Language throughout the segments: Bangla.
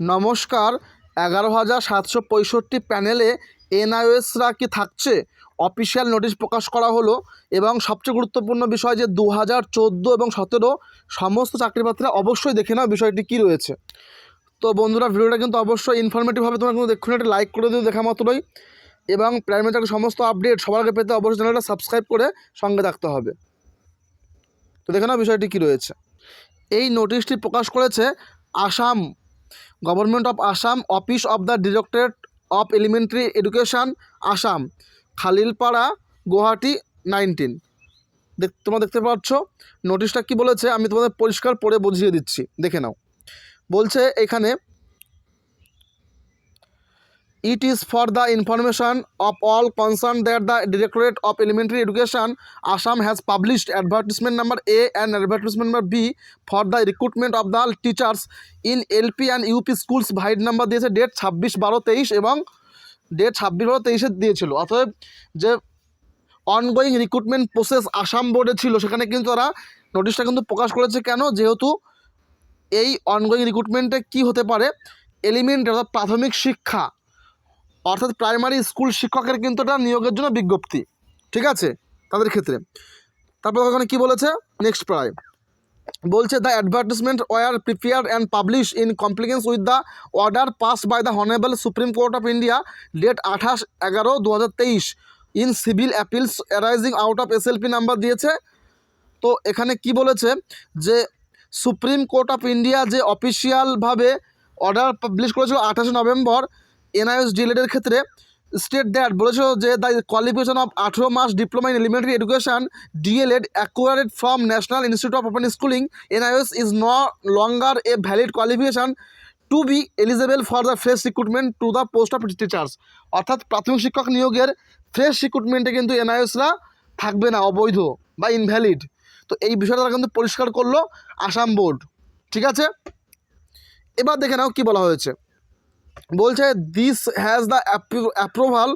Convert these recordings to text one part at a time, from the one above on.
নমস্কার, এগারো হাজার সাতশো পঁয়ষট্টি প্যানেলে এনআইওএসরা কি থাকছে? অফিসিয়াল নোটিশ প্রকাশ করা হলো এবং সবচেয়ে গুরুত্বপূর্ণ বিষয় যে দু হাজার চোদ্দ এবং সতেরো সমস্ত চাকরিপ্রার্থীরা অবশ্যই দেখে নাও বিষয়টি কী রয়েছে। তো বন্ধুরা, ভিডিওটা কিন্তু অবশ্যই ইনফরমেটিভ হবে তোমরা কিন্তু দেখুন একটা লাইক করে দিও দেখা মাত্রই এবং প্রাইমারি চাকরির সমস্ত আপডেট সবার আগে পেতে অবশ্যই চ্যানেলটা সাবস্ক্রাইব করে সঙ্গে থাকতে হবে। তো দেখে নাও বিষয়টি কী রয়েছে। এই নোটিশটি প্রকাশ করেছে Assam government of Assam office of the directorate of elementary education Assam Khalilpara Guwahati nineteen দেখ, তোমরা দেখতে পাচ্ছ নোটিশটা কি বলেছে? আমি তোমাদের পরিষ্কার পড়ে বুঝিয়ে দিচ্ছি। দেখে নাও। বলছে এখানে it is for the information of all concern that the directorate of elementary education Assam has published advertisement number A and advertisement number B for the recruitment of the teachers in LP and UP schools vide number দিয়েছে ডেট ছাব্বিশ বারো তেইশ এবং ডেট ছাব্বিশ বারো তেইশে দিয়েছিল। অতএব যে অনগোয়িং রিক্রুটমেন্ট প্রসেস আসাম বোর্ডে ছিল, সেখানে কিন্তু তারা নোটিশটা কিন্তু প্রকাশ করেছে। কেন? যেহেতু এই অনগোয়িং রিক্রুটমেন্টে কি হতে পারে? এলিমেন্ট অর্থাৎ প্রাথমিক শিক্ষা অর্থাৎ প্রাইমারি স্কুল শিক্ষকের কিন্তু এটা নিয়োগের জন্য বিজ্ঞপ্তি। ঠিক আছে? তাদের ক্ষেত্রে। তারপর ওখানে কী বলেছে? নেক্সট প্রায় বলছে the advertisement were prepare and publish in compliance with the order pass by the honourable supreme court of India date আঠাশ এগারো দু তেইশ in civil appeals arising out of SLP number দিয়েছে। তো এখানে কি বলেছে? যে সুপ্রিম কোর্ট অফ ইন্ডিয়া যে অফিসিয়ালভাবে অর্ডার পাবলিশ করেছিল আঠাশে নভেম্বর এনআইএস ডিএলএডের ক্ষেত্রে স্টেট দ্যাট বলেছিল যে দ্য কোয়ালিফিকেশন অফ আঠেরো মাস diploma in elementary education DLEd acquired from national institute of open schooling NIS is no longer a valid qualification to be eligible for the fresh recruitment to the post of teachers. অর্থাৎ প্রাথমিক শিক্ষক নিয়োগের ফ্রেশ রিক্রুটমেন্টে কিন্তু এনআইএসরা থাকবে না, অবৈধ বা ইনভ্যালিড তো এই বিষয়টা তারা কিন্তু পরিষ্কার করল আসাম বোর্ড। ঠিক আছে? এবার দেখে নাও কী বলা হয়েছে। বলছে this has the approval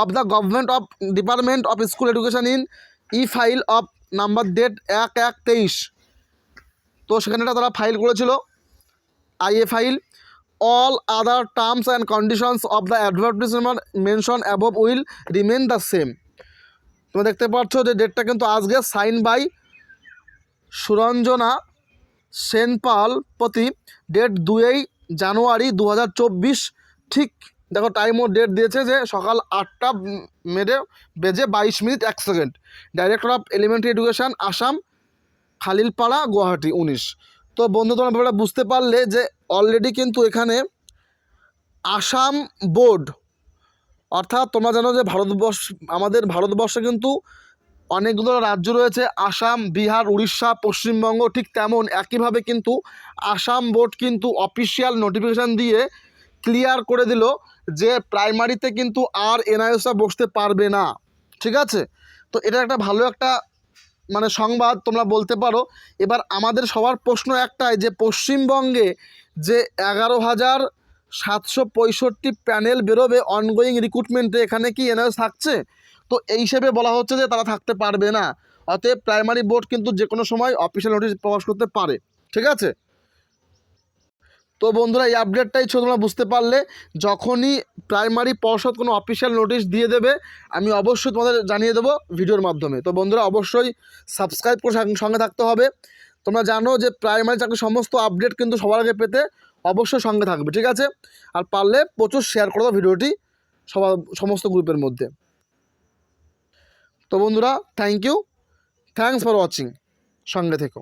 of the government of department of school education in E file of number date এক এক তেইশ। তো সেখানে তারা ফাইল করেছিল IA file all other terms and conditions of the advertisement mention above will remain the same তোমরা দেখতে পাচ্ছ যে ডেটটা কিন্তু আজকে সাইন বাই সুরঞ্জনা সেনপাল প্রতি ডেট দুই জানুয়ারি দু হাজার চব্বিশ, ঠিক, দেখো টাইম ও ডেট দিয়েছে যে সকাল আটটা মেডে বেজে বাইশ মিনিট এক second director of elementary education Assam Khalilpara Guwahati উনিশ। তো বন্ধু, তোমরা ব্যাপারটা বুঝতে পারলে যে অলরেডি কিন্তু এখানে আসাম বোর্ড অর্থাৎ তোমরা জানো যে ভারতবর্ষ, আমাদের ভারতবর্ষে কিন্তু অনেকগুলো রাজ্য রয়েছে, আসাম, বিহার, উড়িষ্যা, পশ্চিমবঙ্গ, ঠিক তেমন একইভাবে কিন্তু আসাম বোর্ড কিন্তু অফিসিয়াল নোটিফিকেশান দিয়ে ক্লিয়ার করে দিল যে প্রাইমারিতে কিন্তু আর এনআইএসরা বসতে পারবে না, ঠিক আছে? তো এটা একটা ভালো একটা মানে সংবাদ, তোমরা বলতে পারো। এবার আমাদের সবার প্রশ্ন একটাই যে পশ্চিমবঙ্গে যে এগারো হাজার সাতশো পঁয়ষট্টি প্যানেল বেরোবে অনগোয়িং রিক্রুটমেন্টে এখানে কি এনআইএস থাকছে? তো এই হিসেবে বলা হচ্ছে যে তারা থাকতে পারবে না। অতএব প্রাইমারি বোর্ড কিন্তু যে কোনো সময় অফিসিয়াল নোটিশ প্রকাশ করতে পারে। ঠিক আছে? তো বন্ধুরা, এই আপডেটটাই ছিল, তোমরা বুঝতে পারলে। যখনই প্রাইমারি পর্ষদ কোনো অফিসিয়াল নোটিশ দিয়ে দেবে, আমি অবশ্যই তোমাদের জানিয়ে দেবো ভিডিওর মাধ্যমে। তো বন্ধুরা, অবশ্যই সাবস্ক্রাইব করে সঙ্গে- থাকতে হবে। তোমরা জানো যে প্রাইমারি চাকরির সমস্ত আপডেট কিন্তু সবার আগে পেতে অবশ্যই সঙ্গে থাকবে, ঠিক আছে? আর পারলে প্রচুর শেয়ার করে দাও ভিডিওটি সবার সমস্ত গ্রুপের মধ্যে। তো বন্ধুরা thank you thanks for watching সঙ্গে থেকো।